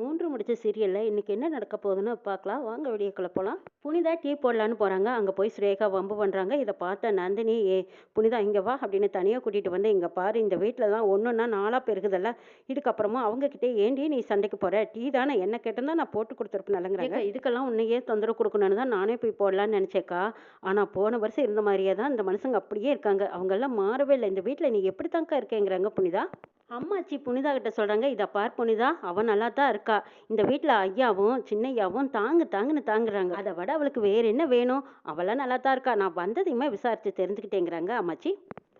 மூன்று முடிச்ச சீரியலில் இன்னைக்கு என்ன நடக்க போகுதுன்னு பார்க்கலாம். வாங்க வெளியே போகலாம் புனிதா டீ போடலான்னு போகிறாங்க அங்கே போய் சுரேகா வம்பு பண்ணுறாங்க இதை பார்த்த நந்தினி ஏ புனிதா இங்கே வா அப்படின்னு தனியாக கூட்டிகிட்டு வந்து இங்கே பாரு இந்த வீட்டில் தான் ஒன்றுன்னா நாளாக பெருகுதல்ல. இதுக்கப்புறமா அவங்கக்கிட்டே ஏண்டி நீ சண்டைக்கு போகிற டீ தானே? என்ன கேட்டிருந்தா நான் போட்டு கொடுத்துருப்பேன் நல்லங்கிறாங்க இதுக்கெல்லாம் உன்னையே தொந்தரவு கொடுக்கணும்னு தான் நானே போய் போடலான்னு நினச்சேக்கா. ஆனால் போன வருஷம் இருந்த மாதிரியே தான் இந்த மனுஷங்க அப்படியே இருக்காங்க. அவங்கெல்லாம் மாறவே இல்லை. இந்த வீட்டில் நீ எப்படி தாங்க்கா இருக்கேங்கிறாங்க புனிதா? அம்மாச்சி புனிதா கிட்ட சொல்கிறாங்க இதை பார் புனிதா அவன் நல்லா தான் இருக்கா. இந்த வீட்டில் ஐயாவும் சின்னையாவும் தாங்கு தாங்குன்னு தாங்குறாங்க. அதை விட அவளுக்கு வேறு என்ன வேணும்? அவளாம் நல்லா தான் இருக்கா? நான் வந்ததையுமே விசாரித்து தெரிஞ்சுக்கிட்டேங்கிறாங்க அம்மாச்சி.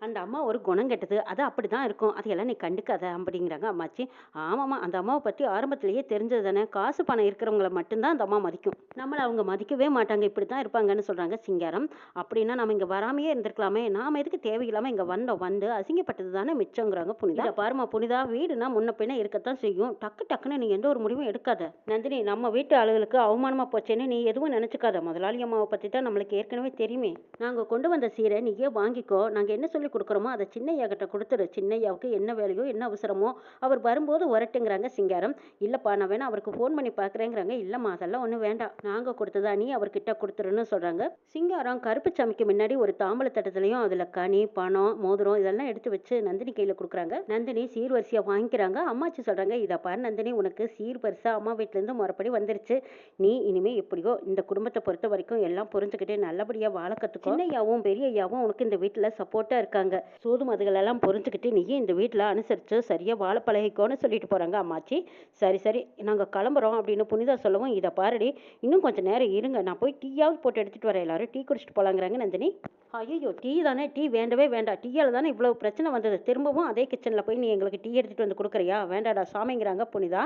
அந்த அம்மா ஒரு குணம் கெட்டது. அது அப்படி தான் இருக்கும். அதையெல்லாம் நீ கண்டுக்காத அப்படிங்கிறாங்க அம்மாச்சி. ஆமாம்மா அந்த அம்மாவை பற்றி ஆரம்பத்திலேயே தெரிஞ்சது தானே. காசு பணம் இருக்கிறவங்கள மட்டும்தான் அந்த அம்மா மதிக்கும். நம்மளை அவங்க மதிக்கவே மாட்டாங்க. இப்படி தான் இருப்பாங்கன்னு சொல்கிறாங்க சிங்காரம். அப்படின்னா நம்ம இங்கே வராமையே இருந்திருக்கலாமே. நாம் எதுக்கு தேவையில்லாமல் இங்கே வந்தோம். வந்து அசிங்கப்பட்டது தானே மிச்சங்கிறாங்க புனிதா. இதை பாருமா புனிதா வீடுனா முன்ன பின்ன இருக்கத்தான் செய்யும். டக்கு டக்குன்னு நீ எந்த ஒரு முடிவும் எடுக்காத. நந்தினி நம்ம வீட்டு ஆளுகளுக்கு அவமானமாக போச்சேன்னு நீ எதுவும் நினச்சிக்காத. முதலாளி அம்மாவை பற்றி தான் நம்மளுக்கு ஏற்கனவே தெரியுமே. நாங்கள் கொண்டு வந்த சீரை நீயே வாங்கிக்கோ. நாங்கள் என்ன சொல்லி கொடுக்குறோமோ அதை சின்னையாகிட்ட கொடுத்துரு சின்னையாவுக்கு என்ன வேலையோ என்ன அவசரமோ அவர் வரும்போது வரட்டுங்கிறாங்க சிங்காரம். இல்லைப்பா நான் வேணா அவருக்கு ஃபோன் பண்ணி பார்க்குறேங்கிறாங்க. இல்லைம்மா அதெல்லாம் ஒன்றும் வேண்டாம். நாங்கள் கொடுத்ததா நீ அவர்கிட்ட கொடுத்துருன்னு சொல்கிறாங்க சிங்காரம் கருப்பு சமைக்கு முன்னாடி ஒரு தாம்பல தட்டத்துலையும் அதில் கனி பணம் மோதிரம் இதெல்லாம் எடுத்து வச்சு நந்தினி கையில் கொடுக்குறாங்க. நந்தினி சீர்வரிசையாக வாங்கிக்கிறாங்க. அம்மாச்சி சொல்கிறாங்க இதைப்பா நந்தினி உனக்கு சீர் அம்மா வீட்டிலேருந்து முறப்படி வந்துருச்சு. நீ இனிமே எப்படியோ இந்த குடும்பத்தை பொறுத்த வரைக்கும் எல்லாம் புரிஞ்சுக்கிட்டு நல்லபடியாக வாழ கற்றுக்கோ சின்னையாவும் பெரியையாவும் உனக்கு இந்த வீட்டில் சப்போர்ட்டாக இருக்காங்க. சூது மதுகளெல்லாம் புரிஞ்சுக்கிட்டு நீயும் இந்த வீட்டில் அனுசரித்து சரியாக வாழ பழகிக்கோன்னு சொல்லிட்டு போகிறாங்க அம்மாச்சி. சரி சரி நாங்கள் கிளம்புறோம் அப்படின்னு புனிதா சொல்லவும் இதை பாருடி இன்னும் கொஞ்சம் நேரம் இருங்க. நான் போய் டீயாவது போட்டு எடுத்துகிட்டு வரேன். எல்லாரும் டீ குடிச்சிட்டு போகலாங்கிறாங்க நந்தினி. ஐயோ டீ தானே? டீ வேண்டவே வேண்டாம். டீயால் தானே இவ்வளோ பிரச்சனை வந்தது? திரும்பவும் அதே கிச்சனில் போய் நீ எங்களுக்கு டீ எடுத்துகிட்டு வந்து கொடுக்குறியா? வேண்டாடா சாமிங்கிறாங்க புனிதா.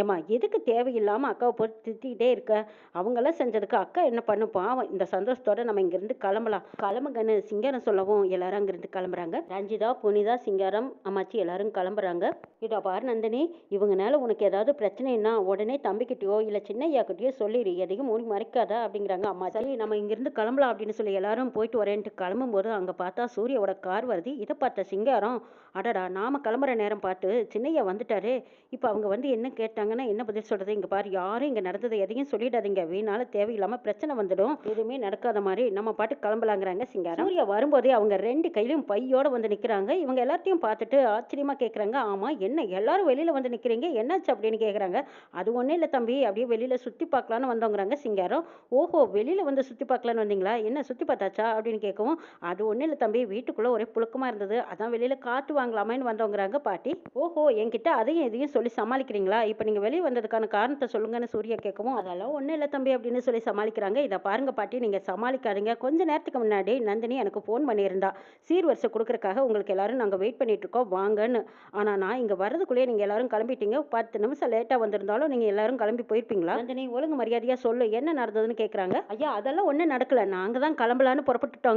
ஏமா எதுக்கு தேவையில்லாமல் அக்காவை போட்டு திட்டிகிட்டே இருக்க? அவங்களாம் செஞ்சதுக்கு அக்கா என்ன பண்ணும் பாவம் இந்த சந்தோஷத்தோட நம்ம இங்கேருந்து கிளம்பலாம். கிளம்புங்கன்னு சிங்காரம் சொல்லவும் எல்லாரும் அங்கேருந்து கிளம்புறாங்க. ரஞ்சிதா புனிதா சிங்காரம் அம்மாச்சி எல்லாரும் கிளம்புறாங்க. இதோ பார் நந்தினி இவங்கனால உனக்கு ஏதாவது பிரச்சனைன்னா உடனே தம்பிக்கிட்டயோ இல்லை சின்னையாக்கிட்டயோ சொல்லிடு. எதையும் மூடி மறைக்காதா அப்படிங்கிறாங்க அம்மா சரி நம்ம இங்கேருந்து கிளம்பலாம் அப்படின்னு சொல்லி எல்லாரும் போயிட்டு வரேன்ட்டு கிளம்பும்போது அங்கே பார்த்தா சூர்யாவோட கார் வருது. இதை பார்த்த சிங்காரம் அடடா நாம கிளம்புற நேரம் பார்த்து சின்னையா வந்துட்டாரு. இப்போ அவங்க வந்து என்ன கேட்டாங்கன்னா என்ன பதில் சொல்கிறது இங்கே பாரு யாரும் இங்கே நடந்தது எதையும் சொல்லிடாதீங்க. வீணால தேவையில்லாமல் பிரச்சனை வந்துடும். எதுவுமே நடக்காத மாதிரி நம்ம பாட்டு கிளம்பலாங்கிறாங்க சிங்காரம். சூர்யா வரும்போதே அவங்க ரெண்டு கையிலும் பையோட வந்து நிற்கிறாங்க இவங்க எல்லாத்தையும் பார்த்துட்டு ஆச்சரியமாக கேட்குறாங்க ஆமாம் என்ன எல்லாரும் வெளியில் வந்து நிற்கிறீங்க என்னாச்சு அப்படின்னு கேட்குறாங்க அது ஒன்றும் இல்லை தம்பி அப்படியே வெளியில் சுற்றி பார்க்கலான்னு வந்தோங்கிறாங்க சிங்காரம். ஓஹோ வெளியில் வந்து சுற்றி பார்க்கலான்னு வந்தீங்களா? என்ன சுற்றி பார்த்தாச்சா? அப்படின்னு கேட்கவும் அது ஒன்றும் இல்ல தம்பி வீட்டுக்குள்ள ஒரே புழுக்கமா இருந்தது. அதான் வெளியில காற்று வாங்கலாமேன்னு வந்தோங்கிறாங்க பாட்டி. ஓஹோ என்கிட்ட அதையும் இதையும் சொல்லி சமாளிக்கிறீங்களா? இப்போ நீங்க வெளியே வந்ததுக்கான காரணத்தை சொல்லுங்கன்னு சூர்யா கேட்கவும் அதெல்லாம் ஒன்றும் இல்ல தம்பி அப்படின்னு சொல்லி சமாளிக்கிறாங்க. இதை பாருங்க பாட்டி நீங்கள் சமாளிக்காதீங்க. கொஞ்ச நேரத்துக்கு முன்னாடி நந்தினி எனக்கு ஃபோன் பண்ணியிருந்தா. சீர்வரிசை கொடுக்குறக்காக உங்களுக்கு எல்லாரும் நாங்கள் வெயிட் பண்ணிட்டு இருக்கோம் வாங்கன்னு. ஆனா நான் இங்க வர்றதுக்குள்ளேயே நீங்கள் எல்லாரும் கிளம்பிட்டீங்க. பத்து நிமிஷம் லேட்டாக வந்திருந்தாலும் நீங்கள் எல்லாரும் கிளம்பி போயிருப்பீங்களா? நந்தினி ஒழுங்கு மரியாதையாக சொல்லு. என்ன நடந்ததுன்னு கேட்குறாங்க ஐயா அதெல்லாம் ஒன்றும் நடக்கல. நாங்க தான் கிளம்பலான்னு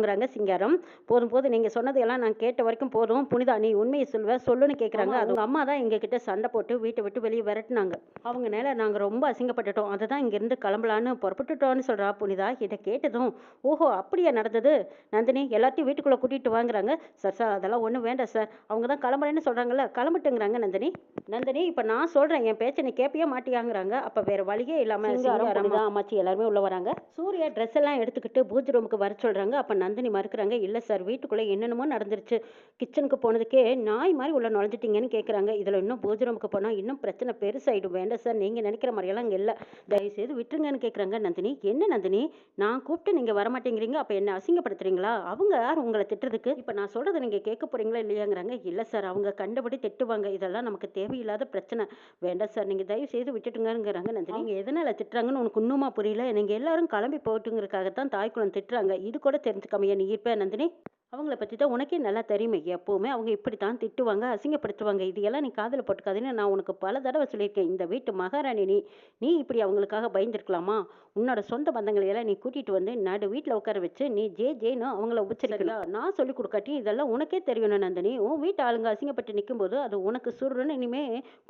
புறப்பட்டுட்டோங்கிறாங்க சிங்காரம். போதும் போதும் நீங்க சொன்னதெல்லாம் நான் கேட்ட வரைக்கும் போதும். புனிதா நீ உண்மையை சொல்வ சொல்லுன்னு கேக்குறாங்க. அது அம்மா தான் எங்க கிட்ட சண்டை போட்டு வீட்டை விட்டு வெளியே விரட்டுனாங்க. அவங்க மேல நாங்க ரொம்ப அசிங்கப்பட்டுட்டோம். அதை தான் இங்க இருந்து கிளம்பலான்னு புறப்பட்டுட்டோம்னு சொல்றா புனிதா. இதை கேட்டதும் ஓஹோ அப்படியா நடந்தது? நந்தினி எல்லாத்தையும் வீட்டுக்குள்ள கூட்டிட்டு வாங்குறாங்க. சார் சார் அதெல்லாம் ஒண்ணும் வேண்டாம் சார். அவங்க தான் கிளம்புறேன்னு சொல்றாங்கல்ல கிளம்பிட்டுங்கிறாங்க நந்தினி. நந்தினி இப்ப நான் சொல்றேன் என் பேச்சை நீ கேப்பியா மாட்டியாங்கிறாங்க. அப்ப வேற வழியே இல்லாம சிங்காரம் அம்மாச்சி எல்லாருமே உள்ள வராங்க. சூர்யா ட்ரெஸ் எல்லாம் எடுத்துக்கிட்டு பூஜ் ரூமுக்கு வர சொல்றாங்க. அப்ப நந்தினி நந்தினி மறுக்கிறாங்க இல்லை சார் வீட்டுக்குள்ளே என்னென்னமோ நடந்துருச்சு. கிச்சனுக்கு போனதுக்கே நாய் மாதிரி உள்ள நுழைஞ்சிட்டிங்கன்னு கேட்குறாங்க இதில் இன்னும் பூஜை ரூமுக்கு போனால் இன்னும் பிரச்சனை பெருசாயிடும். வேண்டாம் சார் நீங்கள் நினைக்கிற மாதிரியெல்லாம் இங்கே இல்லை. தயவுசெய்து விட்டுருங்கன்னு கேட்குறாங்க நந்தினி. என்ன நந்தினி? நான் கூப்பிட்டு நீங்கள் வரமாட்டேங்கிறீங்க. அப்போ என்ன அசிங்கப்படுத்துறீங்களா? அவங்க யார் உங்களை திட்டுறதுக்கு? இப்போ நான் சொல்கிறத நீங்கள் கேட்க போகிறீங்களா இல்லையாங்கிறாங்க. இல்லை சார் அவங்க கண்டபடி திட்டுவாங்க. இதெல்லாம் நமக்கு தேவையில்லாத பிரச்சனை. வேண்டாம் சார் நீங்கள் தயவு செய்து விட்டுட்டுங்கிறாங்க நந்தினி. நீங்கள் எதனால் திட்டுறாங்கன்னு உனக்கு இன்னுமா புரியல? நீங்கள் எல்லாரும் கிளம்பி போட்டுங்கிறதுக்காகத்தான் தாய்க்குளம் திட்டுறாங்க. இது கூட தெரிஞ்சுக்க நீ இருப்ப நந்தினி. அவங்கள பற்றி தான் உனக்கே நல்லா தெரியுமே. எப்போவுமே அவங்க இப்படி தான் திட்டுவாங்க அசிங்கப்படுத்துவாங்க. இது எல்லாம் நீ காதில் போட்டுக்காதுன்னு நான் உனக்கு பல தடவை சொல்லியிருக்கேன். இந்த வீட்டு மகாராணி நீ நீ இப்படி அவங்களுக்காக பயந்துருக்கலாமா? உன்னோட சொந்த பந்தங்களை எல்லாம் நீ கூட்டிட்டு வந்து நடு வீட்டில் உட்கார வச்சு நீ ஜே ஜேன்னு அவங்கள உபச்சரிக்கலாம் நான் சொல்லி கொடுக்காட்டி இதெல்லாம் உனக்கே தெரியணும் நந்தினி. உன் வீட்டு ஆளுங்க அசிங்கப்பட்டு நிற்கும்போது அது உனக்கு சுருன்னு இனிமே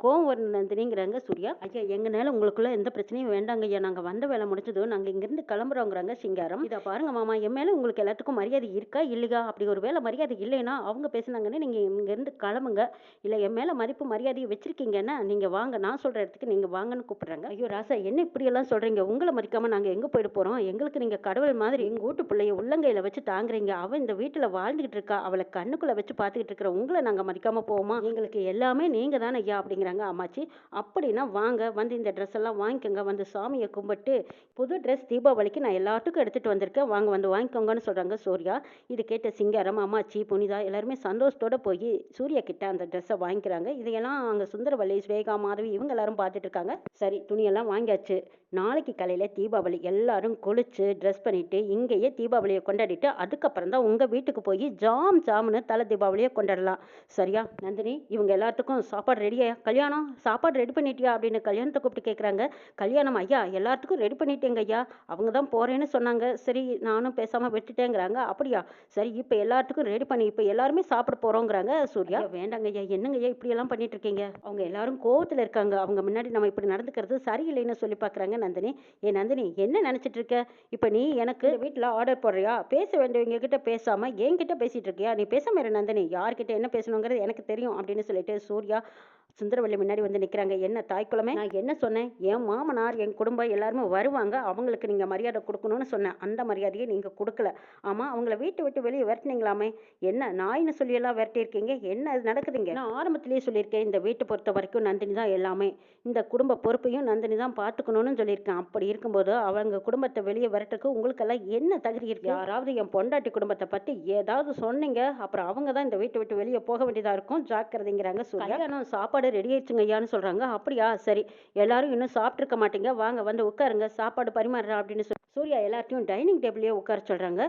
கோவம் வரும் நந்தினிங்கிறாங்க சூர்யா. ஐயா எங்கனால உங்களுக்குள்ள எந்த பிரச்சனையும் வேண்டாங்க ஐயா. நாங்கள் வந்த வேலை முடிஞ்சதும் நாங்கள் இங்கேருந்து கிளம்புறோங்கிறாங்க சிங்காரம். இதை பாருங்க மாமா என் மேலே உங்களுக்கு எல்லாத்துக்கும் மரியாதை இருக்கா இல்லையா? அப்படி ஒரு வேலை மரியாதை இல்லைன்னா அவங்க பேசுனாங்கன்னு நீங்கள் இங்கேருந்து கிளம்புங்க. இல்லை என் மேலே மதிப்பு மரியாதையை வச்சுருக்கீங்கன்னா நீங்கள் வாங்க. நான் சொல்கிற இடத்துக்கு நீங்கள் வாங்கன்னு கூப்பிட்றாங்க. ஐயோ ராசா என்ன இப்படியெல்லாம் சொல்கிறீங்க உங்களை மதிக்காமல் நாங்கள் எங்கே போயிட்டு போகிறோம் எங்களுக்கு நீங்கள் கடவுள் மாதிரி எங்கள் வீட்டு பிள்ளைய உள்ளங்கையில் வச்சு தாங்குறீங்க. அவள் இந்த வீட்டில் வாழ்ந்துக்கிட்டு இருக்கா. அவளை கண்ணுக்குள்ளே வச்சு பார்த்துக்கிட்டு இருக்கிற உங்களை நாங்கள் மதிக்காமல் போவோமா? எங்களுக்கு எல்லாமே நீங்கள் தானே ஐயா அப்படிங்கிறாங்க அம்மாச்சி. அப்படின்னா வாங்க வந்து இந்த ட்ரெஸ் எல்லாம் வாங்கிக்கோங்க. வந்து சாமியை கும்பிட்டு புது ட்ரெஸ் தீபாவளிக்கு நான் எல்லாத்துக்கும் எடுத்துகிட்டு வந்திருக்கேன். வாங்க வந்து வாங்கிக்கோங்கன்னு சொல்கிறாங்க சூர்யா. இது கேட்ட சிங்காரம் அம்மாச்சி புனிதா எல்லாருமே சந்தோஷத்தோட போய் சூர்யா கிட்ட அந்த ட்ரெஸ்ஸை வாங்கிக்கிறாங்க. இதையெல்லாம் அங்கே சுந்தரவல்லி ஸ்வேகா மாதவி இவங்க எல்லாரும் பார்த்துட்டு இருக்காங்க சரி துணியெல்லாம் வாங்கியாச்சு. நாளைக்கு காலையில் தீபாவளி எல்லாரும் குளிச்சு ட்ரெஸ் பண்ணிட்டு இங்கேயே தீபாவளியை கொண்டாடிட்டு அதுக்கப்புறம் தான் உங்கள் வீட்டுக்கு போய் ஜாம் ஜாம்னு தலை தீபாவளியை கொண்டாடலாம். சரியா? நந்தினி இவங்க எல்லாத்துக்கும் சாப்பாடு ரெடியா கல்யாணம்? சாப்பாடு ரெடி பண்ணிட்டியா? அப்படின்னு கல்யாணத்தை கூப்பிட்டு கேட்குறாங்க கல்யாணம் ஐயா எல்லாத்துக்கும் ரெடி பண்ணிட்டேங்க ஐயா. அவங்க தான் போகிறேன்னு சொன்னாங்க. சரி நானும் பேசாமல் விட்டுட்டேங்கிறாங்க. அப்படியா? சரி இப்போ எல்லாத்துக்கும் ரெடி பண்ணி இப்போ எல்லாருமே சாப்பிட போகிறோங்கிறாங்க சூர்யா. வேண்டாங்க ஐயா என்னங்க ஐயா இப்படியெல்லாம் பண்ணிட்டு இருக்கீங்க அவங்க எல்லாரும் கோவத்தில் இருக்காங்க. அவங்க முன்னாடி நம்ம இப்படி நடந்துக்கிறது சரியில்லைன்னு சொல்லி பார்க்குறாங்க நந்தினி. ஏ நந்தினி என்ன நினச்சிட்டு இருக்க இப்போ நீ எனக்கு வீட்டில் ஆர்டர் போடுறியா? பேச வேண்டியவங்க கிட்ட பேசாம என்கிட்ட பேசிட்டு இருக்கியா நீ பேசாம இரு நந்தினி. யார்கிட்ட என்ன பேசணுங்கிறது எனக்கு தெரியும் அப்படின்னு சொல்லிட்டு சூர்யா சுந்தரவள்ளி முன்னாடி வந்து நிற்கிறாங்க என்ன தாய்க்குளமே நான் என்ன சொன்னேன்? என் மாமனார் என் குடும்பம் எல்லாருமே வருவாங்க. அவங்களுக்கு நீங்கள் மரியாதை கொடுக்கணும்னு சொன்னேன். அந்த மரியாதையை நீங்கள் கொடுக்கல. ஆமாம் அவங்கள வீட்டை விட்டு வெளியே விரட்டினீங்களாமே. என்ன நாயின்னு சொல்லியெல்லாம் விரட்டியிருக்கீங்க? என்ன இது நடக்குதுங்க? நான் ஆரம்பத்திலேயே சொல்லியிருக்கேன். இந்த வீட்டை பொறுத்த வரைக்கும் நந்தினி தான் எல்லாமே. இந்த குடும்ப பொறுப்பையும் நந்தினி தான் பார்த்துக்கணும்னு சொல்லியிருக்கேன். அப்படி இருக்கும்போது அவங்க குடும்பத்தை வெளியே விரட்டுறதுக்கு உங்களுக்கெல்லாம் என்ன தகுதி இருக்கு? யாராவது என் பொண்டாட்டி குடும்பத்தை பற்றி ஏதாவது சொன்னீங்க. அப்புறம் அவங்க தான் இந்த வீட்டை விட்டு வெளியே போக வேண்டியதாக இருக்கும். ஜாக்கிரதைங்கிறாங்க சூர்யா. கல்யாணம் சாப்பாடு ரெடி ஆயிடுச்சுங்க ஐயான்னு சொல்கிறாங்க அப்படியா? சரி. எல்லாரும் இன்னும் சாப்பிட்ருக்க மாட்டீங்க. வாங்க வந்து உட்காருங்க. சாப்பாடு பரிமாறுறா அப்படின்னு சொல்லி சூர்யா எல்லாத்தையும் டைனிங் டேபிளே உட்கார சொல்கிறாங்க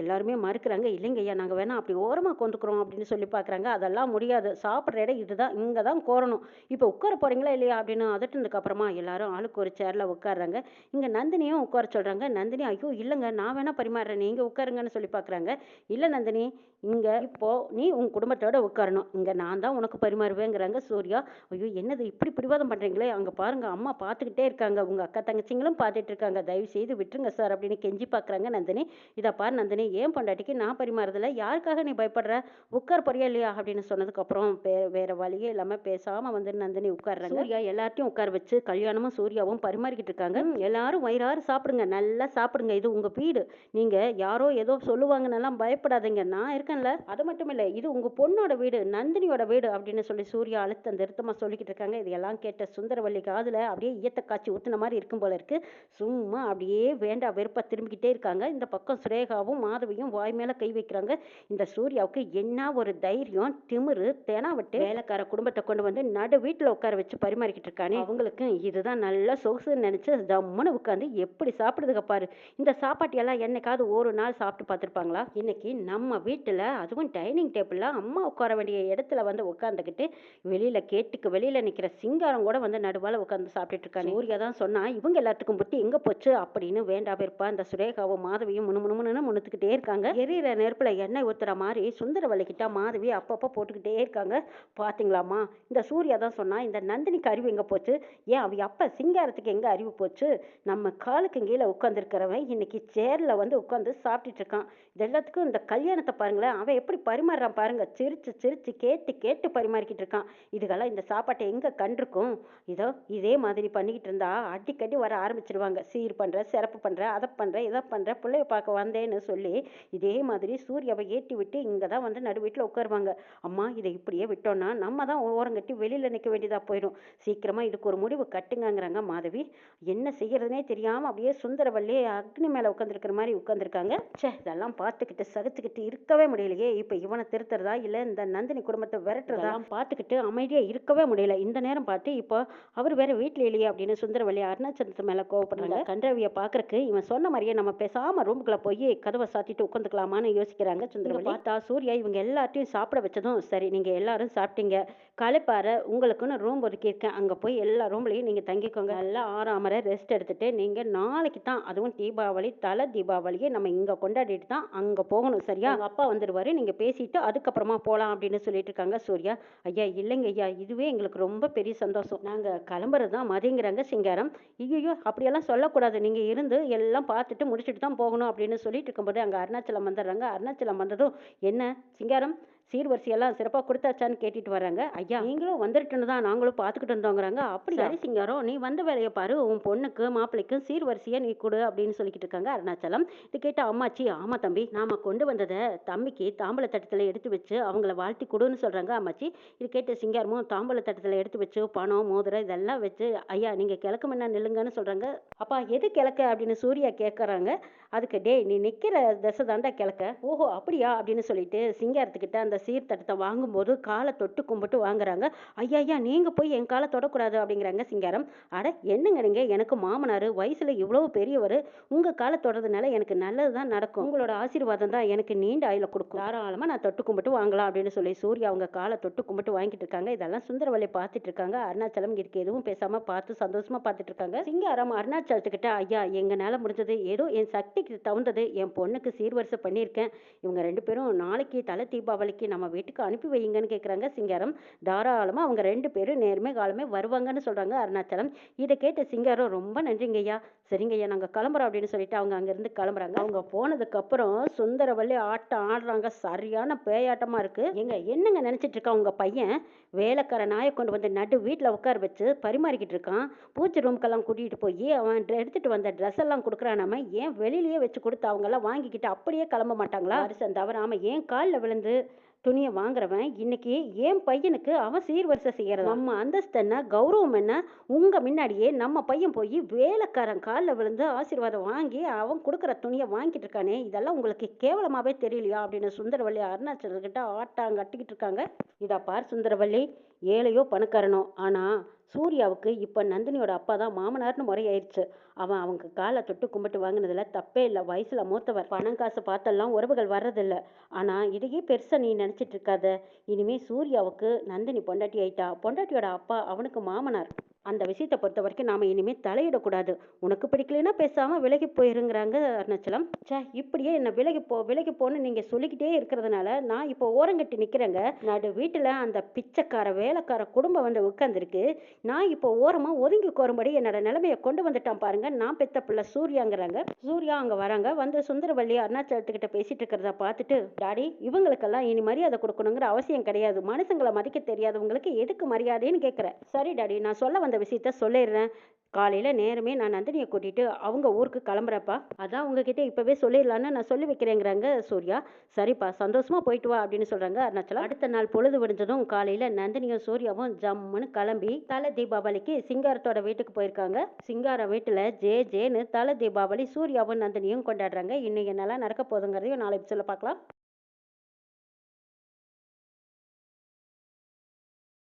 எல்லாருமே மறுக்கிறாங்க இல்லைங்க ஐயா நாங்கள் வேணால் அப்படி ஓரமாக கொண்டுக்கிறோம் அப்படின்னு சொல்லி பார்க்குறாங்க. அதெல்லாம் முடியாது. சாப்பிட்ற இடம் இதுதான். இங்கே தான் கோரணும். இப்போ உட்கார போகிறீங்களா இல்லையா? அப்படின்னு அதட்டுனதுக்கப்புறமா எல்லாரும் ஆளுக்கு ஒரு சேரில் உட்காடுறாங்க இங்கே நந்தினியும் உட்கார சொல்கிறாங்க நந்தினி ஐயோ இல்லைங்க. நான் வேணால் பரிமாறுறேன். நீங்கள் உட்காருங்கன்னு சொல்லி பார்க்குறாங்க. இல்லை நந்தினி இங்கே இப்போது நீ உன் குடும்பத்தோட உட்காரணும். இங்கே நான் தான் உனக்கு பரிமாறுவேங்கிறாங்க சூர்யா. ஐயோ என்னது இப்படி பிடிவாதம் பண்ணுறீங்களே அங்கே பாருங்கள் அம்மா பார்த்துக்கிட்டே இருக்காங்க. உங்கள் அக்கா தங்கச்சிங்களும் பார்த்துட்டு இருக்காங்க. தயவு செய்து விட்டுருங்க சார் அப்படின்னு கெஞ்சி பார்க்குறாங்க நந்தினி. இதை பாரு நந்தினி ஏன் பொண்டாட்டிக்கு நான் பரிமாறுறதில்ல யாருக்காக நீ பயப்படுற? உட்கார் போறியா இல்லையா? அப்படின்னு சொன்னதுக்கப்புறம் வே வேற வழியே இல்லாமல் பேசாமல் வந்து நந்தினி உட்கார்றாங்க. சூர்யா எல்லார்ட்டையும் உட்கார வச்சு கல்யாணமும் சூர்யாவும் பரிமாறிக்கிட்டு இருக்காங்க. எல்லாரும் வயிறாறு சாப்பிடுங்க. நல்லா சாப்பிடுங்க. இது உங்கள் வீடு. நீங்கள் யாரோ ஏதோ சொல்லுவாங்கன்னெல்லாம் பயப்படாதீங்க. நான் இருக்கேன்ல. அது மட்டும் இல்லை இது உங்கள் பொண்ணோட வீடு நந்தினியோட வீடு அப்படின்னு சொல்லி சூர்யா அழுத்தம் திருத்தமாக சொல்லிக்கிட்டு இருக்காங்க. இதெல்லாம் கேட்ட சுந்தரவல்லி காதில் அப்படியே ஈயத்த காய்ச்சி ஊத்துன மாதிரி இருக்கும் போல இருக்கு. சும்மா அப்படியே வேண்டா வெறுப்பா திரும்பிக்கிட்டே இருக்காங்க. இந்த பக்கம் சுரேகாவும் மாதவியும் வாய் மேலே கை வைக்கிறாங்க. இந்த சூர்யாவுக்கு என்ன ஒரு தைரியம்? திமிரு தேனாவட்டு வேலைக்கார குடும்பத்தை கொண்டு வந்து நடு வீட்டில் உட்கார வச்சு பரிமாறிக்கிட்டு இருக்கானே. அவங்களுக்கு இதுதான் நல்லா சொகுசுன்னு நினச்சி ஜம்முன்னு உட்காந்து எப்படி சாப்பிடுதுங்க பாரு. இந்த சாப்பாட்டியெல்லாம் என்னைக்காவது ஒரு நாள் சாப்பிட்டு பார்த்துருப்பாங்களா? இன்னைக்கு நம்ம வீட்டில் அதுவும் டைனிங் டேபிளில் அம்மா உட்கார வேண்டிய இடத்துல வந்து உட்காந்துக்கிட்டு வெளியில் கேட்டுக்கு வெளியில் நிற்கிற சிங்காரம் கூட வந்து நடுவால உட்காந்து சாப்பிட்டுட்டு இருக்காங்க சூர்யா தான் சொன்னால் இவங்க எல்லாத்துக்கும் புத்தி எங்கே போச்சு? அப்படின்னு வேண்டாம். வெறுப்பா இந்த சுரேகாவும் மாதவியும் முணு முணு முணுன்னு முணுத்துக்கிட்டே இருக்காங்க. எரியிற நெருப்பில் எண்ணெய் ஊத்துற மாதிரி சுந்தர கிட்ட மாதவி அப்பப்போ போட்டுக்கிட்டே இருக்காங்க. பாத்தீங்களாம்மா? இந்த சூர்யா தான் சொன்னா இந்த நந்தினிக்கு அறிவு எங்கே போச்சு? ஏன் அவ அப்பா சிங்காரத்துக்கு எங்கே அறிவு போச்சு? நம்ம காலுக்கு கீழே உட்காந்துருக்கிறவன் இன்னைக்கு சேர்ல வந்து உட்காந்து சாப்பிட்டுட்டு இருக்கான் இது எல்லாத்துக்கும் இந்த கல்யாணத்தை பாருங்களேன் அவன் எப்படி பரிமாறுறான் பாருங்க. சிரிச்சு சிரிச்சு கேட்டு கேட்டு பரிமாறிக்கிட்டு இருக்கான் இதுக்கெல்லாம் இந்த சாப்பாட்டை எங்க கண்டிருக்கும்? இதோ இதே மாதிரி பண்ணிக்கிட்டு இருந்தா அடிக்கடி வர ஆரம்பிச்சிருவாங்க. சீர் பண்ற சிறப்பு பண்ற அதை பண்ற இதை பண்ற பிள்ளைய பார்க்க வந்தேன்னு சொல்லி இதே மாதிரி சூர்யாவை ஏற்றி விட்டு இங்க தான் வந்து நடு வீட்டில் உட்காருவாங்க. அம்மா இதை இப்படியே விட்டோம்னா நம்ம தான் ஓரங்கட்டி வெளியில நிற்க வேண்டியதா போயிடும். சீக்கிரமா இதுக்கு ஒரு முடிவு கட்டுங்கங்கிறாங்க மாதவி. என்ன செய்யறதுனே தெரியாம அப்படியே சுந்தரவல்லி அக்னி மேல உட்காந்துருக்கிற மாதிரி உட்காந்துருக்காங்க ச்சே இதெல்லாம் பார்த்துக்கிட்டு சகிச்சுக்கிட்டு இருக்கவே முடியலையே. இப்போ இவனை திருத்துறதா இல்லை இந்த நந்தினி குடும்பத்தை விரட்டுறதா? பார்த்துக்கிட்டு அமைதியா இருக்கவே முடியல. இந்த நேரம் பார்த்து இப்போ அவர் வேற வீட்டில் இல்லையே அப்படின்னு சுந்தரவல்லி அருணாச்சலத்து மேல கோவப்படுறாங்க. கன்றவியை பார்க்கறக்கு இவன் சொன்ன மாதிரியே நம்ம பேசாம ரூமுக்குள்ள போய் கதவை சாத்திட்டு உட்காந்துக்கலாமான்னு யோசிக்கிறாங்க சுந்தரவல்லி பார்த்தா சூர்யா இவங்க எல்லாத்தையும் சாப்பிட வச்சதும் சரி நீங்க எல்லாரும் சாப்பிட்டீங்க. களைப்பார உங்களுக்குன்னு ரூம் ஒதுக்கியிருக்கேன் அங்கே போய் எல்லா ரூம்லையும் நீங்கள் தங்கிக்கோங்க. நல்லா ஆறாமரை ரெஸ்ட் எடுத்துட்டு நீங்கள் நாளைக்கு தான் அதுவும் தீபாவளி தலை தீபாவளியை நம்ம இங்கே கொண்டாடிட்டு தான் அங்கே போகணும் சரியா? அப்பா வந்துடுவாரு நீங்கள் பேசிட்டு அதுக்கப்புறமா போகலாம் அப்படின்னு சொல்லிட்டு இருக்காங்க சூர்யா. ஐயா இல்லைங்க ஐயா இதுவே எங்களுக்கு ரொம்ப பெரிய சந்தோஷம். நாங்கள் கிளம்புறது தான் மதிங்கிறாங்க சிங்காரம். ஐயோ அப்படியெல்லாம் சொல்லக்கூடாது. நீங்கள் இருந்து எல்லாம் பார்த்துட்டு முடிச்சுட்டு தான் போகணும் அப்படின்னு சொல்லிட்டு இருக்கும்போது அங்கே அருணாச்சலம் வந்துடுறாங்க. அருணாச்சலம் வந்ததும் என்ன? சிங்காரம் சீர்வரிசையெல்லாம் சிறப்பாக கொடுத்தாச்சான்னு கேட்டுட்டு வராங்க ஐயா நீங்களும் வந்துட்டுன்னு தான் நாங்களும் பார்த்துக்கிட்டு இருந்தோங்கிறாங்க. அப்படி சரி. சிங்காரம் நீ வந்த வேலையை பாரு உன் பொண்ணுக்கு மாப்பிள்ளைக்கும் சீர்வரிசையை நீ கொடு அப்படின்னு சொல்லிக்கிட்டு இருக்காங்க அருணாச்சலம். இது கேட்ட அம்மாச்சி ஆமா தம்பி நாம கொண்டு வந்ததை தம்பிக்கு தாம்பூல தட்டத்தில் எடுத்து வச்சு அவங்கள வாழ்த்தி கொடுன்னு சொல்றாங்க அம்மாச்சி. இது கேட்ட சிங்காரமும் தாம்பூல தட்டத்தில் எடுத்து வச்சு பணம் மோதிரம் இதெல்லாம் வச்சு ஐயா நீங்க கிழக்கு மண்ணா நில்லுங்கன்னு சொல்றாங்க. அப்பா எது கிழக்க அப்படின்னு சூர்யா கேட்குறாங்க அதுக்கு டேய் நீ நிற்கிற திசை தாண்டா கிழக்க. ஓஹோ அப்படியா? அப்படின்னு சொல்லிட்டு சிங்காரத்துக்கிட்ட அந்த சீர்தட்டத்தை வாங்கும்போது காலை தொட்டு கும்பிட்டு வாங்குறாங்க. ஐயா ஐயா நீங்கள் போய் என் காலை தொடக்கூடாது அப்படிங்கிறாங்க சிங்காரம். அட என்னங்க நீங்கள் எனக்கு மாமனார் வயசில் இவ்வளோ பெரியவர். உங்கள் காலை தொடறதுனால எனக்கு நல்லது தான் நடக்கும். உங்களோட ஆசீர்வாதம் தான் எனக்கு நீண்ட ஆயில கொடுக்கும். தாராளமாக நான் தொட்டு கும்பிட்டு வாங்கலாம் அப்படின்னு சொல்லி சூர்யா அவங்க காலை தொட்டு கும்பிட்டு வாங்கிட்டு இருக்காங்க. இதெல்லாம் சுந்தரவலை பார்த்துட்டு இருக்காங்க. அருணாச்சலம் இருக்கு. எதுவும் பேசாமல் பார்த்து சந்தோஷமா பார்த்துட்டு இருக்காங்க. சிங்காரம் அருணாச்சலத்துக்கிட்ட ஐயா எங்களால் முடிஞ்சது ஏதோ என் சக்திக்கு தகுந்தது என் பொண்ணுக்கு சீர்வரிசை பண்ணியிருக்கேன். இவங்க ரெண்டு பேரும் நாளைக்கு தலை தீபாவளிக்கு நம்ம வீட்டுக்கு அனுப்பி வையுங்கன்னு கேட்குறாங்க சிங்காரம். தாராளமாக அவங்க ரெண்டு பேரும் நேர்மே காலமே வருவாங்கன்னு சொல்கிறாங்க அருணாச்சலம். இதை கேட்ட சிங்காரம் ரொம்ப நன்றிங்க ஐயா. சரிங்க ஐயா நாங்கள் கிளம்புறோம் அப்படின்னு சொல்லிட்டு அவங்க அங்கேருந்து கிளம்புறாங்க. அவங்க போனதுக்கப்புறம் சுந்தரவல்லி ஆட்டம் ஆடுறாங்க. சரியான பேயாட்டமாக இருக்குது எங்க என்னங்க நினச்சிட்டு இருக்கா உங்கள் பையன்? வேலைக்கார நாயை கொண்டு வந்து நடு வீட்டில் உட்கார வச்சு பரிமாறிக்கிட்டு இருக்கான். பூச்சி ரூம்க்கெல்லாம் கூட்டிகிட்டு போய் அவன் எடுத்துகிட்டு வந்த ட்ரெஸ் எல்லாம் கொடுக்குறான் நம்ம ஏன் வெளியிலேயே வச்சு கொடுத்து அவங்கெல்லாம் வாங்கிக்கிட்டு அப்படியே கிளம்ப மாட்டாங்களா? வருஷம் தவறாமல் ஏன் காலில் விழுந்து துணியை வாங்குறவன் இன்னைக்கு என் பையனுக்கு அவன் சீர்வரிசை செய்யறது? நம்ம அந்தஸ்து என்ன கௌரவம் என்ன? உங்க முன்னாடியே நம்ம பையன் போய் வேலைக்காரன் காலில் விழுந்து ஆசீர்வாதம் வாங்கி அவன் கொடுக்குற துணியை வாங்கிட்டு இருக்கானே இதெல்லாம் உங்களுக்கு கேவலமாவே தெரியலையா? அப்படின்னு சுந்தரவல்லி அருணாச்சலர்கிட்ட ஆட்டாங்க கட்டிக்கிட்டு இருக்காங்க. இதா பார் சுந்தரவல்லி ஏழையோ பணக்காரனோ. ஆனா சூர்யாவுக்கு இப்போ நந்தினியோட அப்பா தான் மாமனார்னு முறையாயிருச்சு. அவன் அவங்க காலை தொட்டு கும்பிட்டு வாங்கினதுல தப்பே இல்லை. வயசுல மூத்தவர். பணம் காசு பார்த்தெல்லாம் உறவுகள் வர்றதில்ல. ஆனால் இதையே பெருசாக நீ நினச்சிட்டு இருக்காத. இனிமே சூர்யாவுக்கு நந்தினி பொண்டாட்டி ஆயிட்டா. பொண்டாட்டியோட அப்பா அவனுக்கு மாமனார். அந்த விஷயத்தை பொறுத்த வரைக்கும் நாம இனிமே தலையிடக்கூடாது. உனக்கு பிடிக்கலைன்னா பேசாம விலகி போயிருங்கிறாங்க அருணாச்சலம். ச்சே இப்படியே என்ன விலகி போ விலகி போன்னு நீங்க சொல்லிக்கிட்டே இருக்கிறதுனால நான் இப்போ ஓரங்கட்டி நிக்கிறேங்க. நடு வீட்டுல அந்த பிச்சைக்கார வேலைக்கார குடும்பம் வந்து உட்காந்துருக்கு நான் இப்போ ஓரமா ஒதுங்கி கோரும்படி என்னோட நிலைமையை கொண்டு வந்துட்டான் பாருங்க. நான் பெத்த பிள்ளை சூர்யாங்கிறாங்க. சூர்யா அங்க வராங்க. வந்து சுந்தரவல்லி அருணாச்சலத்துக்கிட்ட பேசிட்டு இருக்கிறத பார்த்துட்டு டாடி இவங்களுக்கெல்லாம் இனி மரியாதை கொடுக்கணுங்கிற அவசியம் கிடையாது. மனுஷங்களை மதிக்க தெரியாதவங்களுக்கு எதுக்கு மரியாதைன்னு கேட்குறேன் சரி டாடி நான் சொல்ல வந்த அந்த விஷயத்த சொல்லிடுறேன். காலையில் நேரமே நான் நந்தினியை கூட்டிட்டு அவங்க ஊருக்கு கிளம்புறப்பா அதான் உங்ககிட்ட இப்போவே சொல்லிடலான்னு நான் சொல்லி வைக்கிறேங்கிறாங்க சூர்யா. சரிப்பா சந்தோஷமாக போயிட்டு வா அப்படின்னு சொல்கிறாங்க அருணாச்சலம். அடுத்த நாள் பொழுது விடிஞ்சதும் காலையில் நந்தினியும் சூர்யாவும் ஜம்முன்னு கிளம்பி தலை தீபாவளிக்கு சிங்காரத்தோட வீட்டுக்கு போயிருக்காங்க. சிங்கார வீட்டில் ஜே ஜேன்னு தலை தீபாவளி சூர்யாவும் நந்தினியும் கொண்டாடுறாங்க. இன்னும் என்னெல்லாம் நடக்க போகுதுங்கிறதையும் நாளை சொல்ல பார்க்கலாம்.